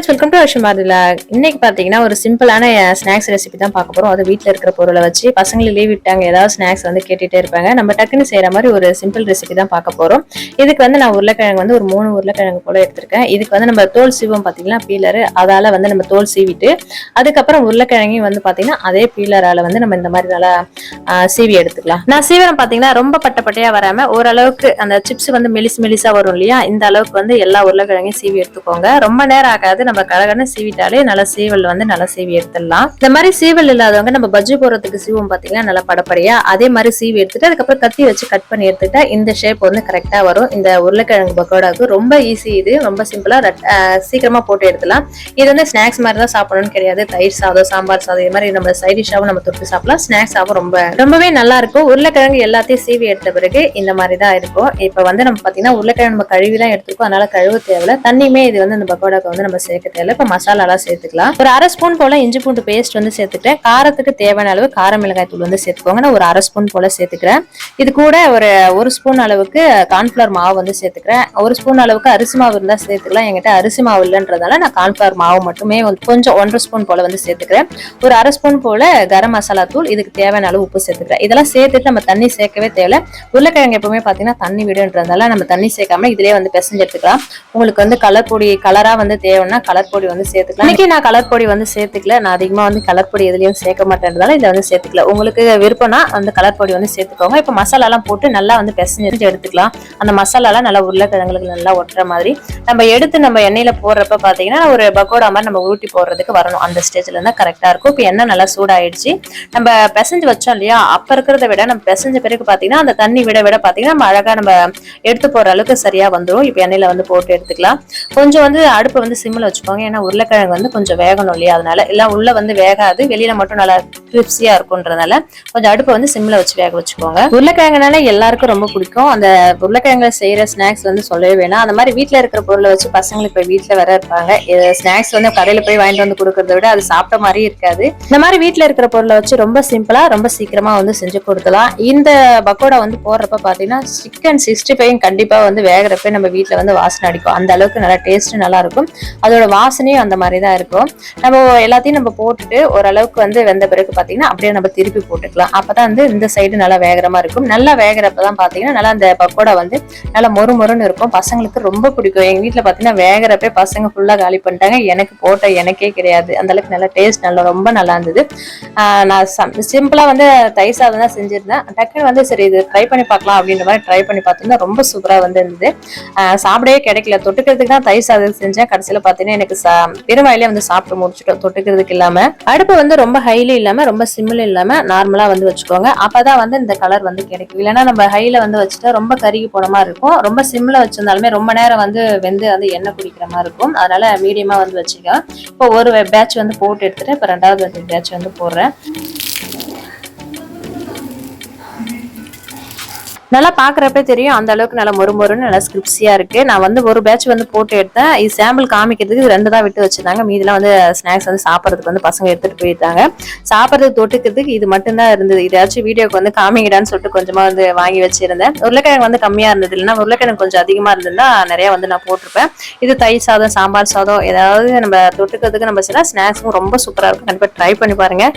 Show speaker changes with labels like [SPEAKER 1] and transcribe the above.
[SPEAKER 1] Friends welcome to விஷயம் இன்னைக்கு பார்த்தீங்கன்னா ஒரு சிம்பிளான ஸ்நாக்ஸ் ரெசிபி தான் பார்க்க போகிறோம் அது வீட்டில் இருக்கிற பொருளை வச்சு பசங்களை லீவ் விட்டாங்க ஏதாவது ஸ்நாக்ஸ் வந்து கேட்டுகிட்டே இருப்பாங்க. நம்ம டக்குன்னு செய்கிற மாதிரி ஒரு சிம்பிள் ரெசிபி தான் பார்க்க போகிறோம் இதுக்கு வந்து நான் உருளைக்கிழங்கு வந்து ஒரு மூணு உருளைக்கிழங்கு போல எடுத்திருக்கேன். இதுக்கு வந்து நம்ம தோல் சீவம் பார்த்தீங்கன்னா பீலர் அதால் வந்து நம்ம தோல் சீவிட்டு அதுக்கப்புறம் உருளைக்கிழங்கையும் வந்து பார்த்தீங்கன்னா அதே பீலரால் வந்து நம்ம இந்த மாதிரி நல்லா சீவி எடுத்துக்கலாம். நான் சீவரம் பார்த்தீங்கன்னா ரொம்ப பட்டப்பட்டையாக வராமல் ஓரளவுக்கு அந்த சிப்ஸ் வந்து மெலிசு மெலிசாக வரும் இல்லையா? இந்த அளவுக்கு வந்து எல்லா உருளைக்கிழங்கையும் சீவி எடுத்துக்கோங்க. ரொம்ப நேரம் ஆகாது. நம்ம கலகன்னு சீவிட்டாலே நல்லா சீவல் வந்து நல்லா சீவி எடுத்துடலாம். இந்த மாதிரி சீவல் இல்லாதவங்க நம்ம பஜ்ஜி போடுறதுக்கு சீவும் பார்த்தீங்கன்னா நல்லா படப்படியா. அதே மாதிரி சீவி எடுத்துட்டு அதுக்கப்புறம் கத்தி வச்சு கட் பண்ணி எடுத்துட்டா இந்த ஷேப் வந்து கரெக்டா வரும். இந்த உருளைக்கிழங்கு பக்கோடாவுக்கு ரொம்ப ஈஸி இது. ரொம்ப சிம்பிளா சீக்கிரமா போட்டு எடுத்துலாம் இது வந்து ஸ்நாக்ஸ் மாதிரி தான் சாப்பிடணும்னு கிடையாது. தயிர் சாதம் சாம்பார் சாதம் இது மாதிரி நம்ம சைட் நம்ம தொட்டு சாப்பிடலாம். ஸ்நாக்ஸாகவும் ரொம்ப ரொம்பவே நல்லா இருக்கும். உருளைக்கிழங்கு எல்லாத்தையும் சீவி எடுத்த பிறகு இந்த மாதிரி தான் இருக்கும். இப்போ வந்து நம்ம பார்த்தீங்கன்னா உருளைக்கிழங்கு நம்ம கழுவி தான் எடுத்துருக்கோம். அதனால கழுவு தேவையில்ல. தண்ணியுமே இது வந்து இந்த பக்கோடாக்கு வந்து நம்ம சேர்க்க தேவையில்ல இப்போ மசாலாலாம் சேர்த்துக்கலாம். ஒரு அரை ஸ்பூன் போல இஞ்சி பூண்டு பேஸ்ட் வந்து சேர்த்துக்கிட்டேன் காரத்துக்கு தேவையான அளவு கார மிளகாய் தூள் வந்து சேர்த்துக்கோங்க. நான் ஒரு அரை ஸ்பூன் போல சேர்த்துக்கிறேன். இது கூட ஒரு ஒரு ஸ்பூன் அளவுக்கு கார்ன்ஃபிளவர் மாவு வந்து சேர்த்துக்கிறேன். ஒரு ஸ்பூன் அளவுக்கு அரிசி மாவு இருந்தால் சேர்த்துக்கலாம். என்கிட்ட அரிசி மாவு இல்லைன்றதால நான் கார்ன்ஃபிளவர் மாவு மட்டுமே வந்து கொஞ்சம் ஒன்றரை ஸ்பூன் போல வந்து சேர்த்துக்கிறேன். ஒரு அரை ஸ்பூன் போல கரம் மசாலா தூள் இதுக்கு தேவையான அளவு உப்பு சேர்த்துக்கிறேன். இதெல்லாம் சேர்த்துட்டு நம்ம தண்ணி சேர்க்கவே தேவையில்ல. உருளைக்கிழங்கு எப்பவுமே பார்த்தீங்கன்னா தண்ணி விடுன்றதால நம்ம தண்ணி சேர்க்காம இதிலே வந்து பிசைஞ்சு எடுத்துக்கலாம். உங்களுக்கு வந்து கலர் பொடி கலராக வந்து தேவைன்னா கலர் பொடி வந்து சேர்த்துக்கலாம். இன்னைக்கு நான் கலர் பொடி வந்து சேர்த்துக்கல. நான் அதிகமா வந்து கலர் பொடி எதுலயும் சேர்க்க மாட்டேன்றதால இதை வந்து சேர்த்துக்கல. உங்களுக்கு விருப்பம்னா அந்த கலர் பொடி வந்து சேர்த்துக்கோங்க. இப்போ மசாலா எல்லாம் போட்டு நல்லா வந்து பிசைஞ்சு எடுத்துக்கலாம். அந்த மசாலாலாம் நல்லா உருளைக்கிழங்குகளுக்கு நல்லா ஒட்டுற மாதிரி. நம்ம எடுத்து நம்ம எண்ணெயில போடுறப்ப பாத்தீங்கன்னா ஒரு பக்கோடா மாதிரி நம்ம ஊட்டி போடுறதுக்கு வரணும். அந்த ஸ்டேஜ்ல இருந்தா கரெக்டா இருக்கும். இப்போ எண்ணெய் நல்லா சூடாயிடுச்சு. நம்ம பிசைஞ்சு வச்சோம் இல்லையா? அப்ப இருக்கிறத விட நம்ம பிசைஞ்ச பிறகு பாத்தீங்கன்னா அந்த தண்ணி விட விட பாத்தீங்கன்னா நம்ம அழகா நம்ம எடுத்து போற அளவுக்கு சரியா வந்துடும் இப்போ எண்ணெயில வந்து போட்டு எடுத்துக்கலாம். கொஞ்சம் வந்து அடுப்பை வந்து சிம்மில் வச்சுக்கோங்க. ஏன்னா உருளைக்கிழங்கு வந்து கொஞ்சம் வேகணும் இல்லையா? அதனால எல்லாம் உள்ள வந்து வேகாது. வெளியில மட்டும் நல்லா கிரிப்ஸியா இருக்கும்ன்றதுனால கொஞ்சம் அடுப்பை வந்து சிம்மில் வச்சு வேக வச்சுக்கோங்க. உருளைக்கிழங்குனால எல்லாருக்கும் ரொம்ப பிடிக்கும். அந்த உருளைக்கிழங்குல செய்யற ஸ்நாக்ஸ் வந்து சொல்லவே வேணாம். அந்த மாதிரி வீட்டுல இருக்கிற பொருளை வச்சு பசங்களுக்கு இப்போ வீட்டுல வர இருப்பாங்க. ஸ்நாக்ஸ் வந்து கடையில போய் வாங்கிட்டு வந்து கொடுக்கறத விட அது சாப்பிட்ட மாதிரி இருக்காது. இந்த மாதிரி வீட்டுல இருக்கிற பொருளை வச்சு ரொம்ப சிம்பிளா ரொம்ப சீக்கிரமா வந்து செஞ்சு கொடுக்கலாம். இந்த பக்கோடா வந்து போடுறப்ப பாத்தீங்கன்னா சிக்கன் சிக்ஸ்டி ஃபைவ் கண்டிப்பா வந்து வேகிறப்ப நம்ம வீட்டுல வந்து வாசனை அடிக்கும். அந்த அளவுக்கு நல்லா டேஸ்ட் நல்லா இருக்கும். அதோட வாசனையும் அந்த மாதிரி தான் இருக்கும். நம்ம எல்லாத்தையும் நம்ம போட்டுட்டு ஓரளவுக்கு வந்து வெந்த பிறகு பார்த்தீங்கன்னா அப்படியே நம்ம திருப்பி போட்டுக்கலாம். அப்போ தான் வந்து இந்த சைடு நல்லா வேகரமாக இருக்கும். நல்லா வேகிறப்ப தான் பார்த்தீங்கன்னா நல்லா அந்த பக்கோடா வந்து நல்லா மொறு மொறுன்னு இருக்கும். பசங்களுக்கு ரொம்ப பிடிக்கும். எங்கள் வீட்டில் பார்த்தீங்கன்னா வேகிறப்பே பசங்க ஃபுல்லாக காலி பண்ணிட்டாங்க. எனக்கு போட்ட எனக்கே கிடையாது. அந்தளவுக்கு நல்லா டேஸ்ட் நல்லா ரொம்ப நல்லா இருந்தது. நான் சிம்பிளாக வந்து தயிர் சாதம் தான் செஞ்சுருந்தேன். டக்குன்னு வந்து சரி இது ட்ரை பண்ணி பார்க்கலாம் அப்படின்ற மாதிரி ட்ரை பண்ணி பார்த்திருந்தா ரொம்ப சூப்பராக வந்து இருந்தது. சாப்பிடவே கிடைக்கல. தொட்டுக்கிறதுக்கு தான் தயிர் சாதம் செஞ்சேன். கடைசியில் பார்த்தீங்கன்னா பார்த்தீங்கன்னா எனக்கு சா பெருவாயிலே வந்து சாப்பிட்டு முடிச்சிட்டோம். தொட்டுக்கிறதுக்கு இல்லாம. அடுப்பு வந்து ரொம்ப ஹைலி இல்லாம ரொம்ப சிம்மில் இல்லாம நார்மலா வந்து வச்சுக்கோங்க. அப்பதான் வந்து இந்த கலர் வந்து கிடைக்கும். இல்லைன்னா நம்ம ஹைல வந்து வச்சுட்டா ரொம்ப கருகி போன மாதிரி இருக்கும். ரொம்ப சிம்ல வச்சிருந்தாலுமே ரொம்ப நேரம் வந்து வெந்து வந்து எண்ணெய் குடிக்கிற மாதிரி இருக்கும். அதனால மீடியமா வந்து வச்சுக்க இப்போ ஒரு பேட்ச் வந்து போட்டு எடுத்துட்டு இப்போ ரெண்டாவது பேட்ச் வந்து போடுறேன். நல்லா பார்க்குறப்ப தெரியும் அந்த அளவுக்கு நல்லா மொறு மொறுன்னு நல்லா ஸ்கிரிப்ஸியா இருக்கு. நான் வந்து ஒரு பேட்ச் வந்து போட்டு எடுத்தேன். இது சாம்பிள் காமிக்கிறதுக்கு ரெண்டு தான் விட்டு வச்சிருந்தாங்க. மீதிலாம் வந்து ஸ்நாக்ஸ் வந்து சாப்பிட்றதுக்கு வந்து பசங்க எடுத்துட்டு போயிருந்தாங்க சாப்பிட்றது தொட்டுக்கிறதுக்கு இது மட்டும்தான் இருந்தது. இதாச்சும் வீடியோக்கு வந்து காமிக்கிடான்னு சொல்லிட்டு கொஞ்சமா வந்து வாங்கி வச்சிருந்தேன். உருளைக்கிழங்கு வந்து கம்மியா இருந்தது இல்லைன்னா உருளைக்கிழங்கு கொஞ்சம் அதிகமா இருந்ததுன்னா நிறைய வந்து நான் போட்டிருப்பேன். இது தயிர் சாதம் சாம்பார் சாதம் ஏதாவது நம்ம தொட்டுக்கிறதுக்கு நம்ம சில ஸ்நாக்ஸும் ரொம்ப சூப்பராக இருக்கும். கண்டிப்பாக ட்ரை பண்ணி பாருங்கள்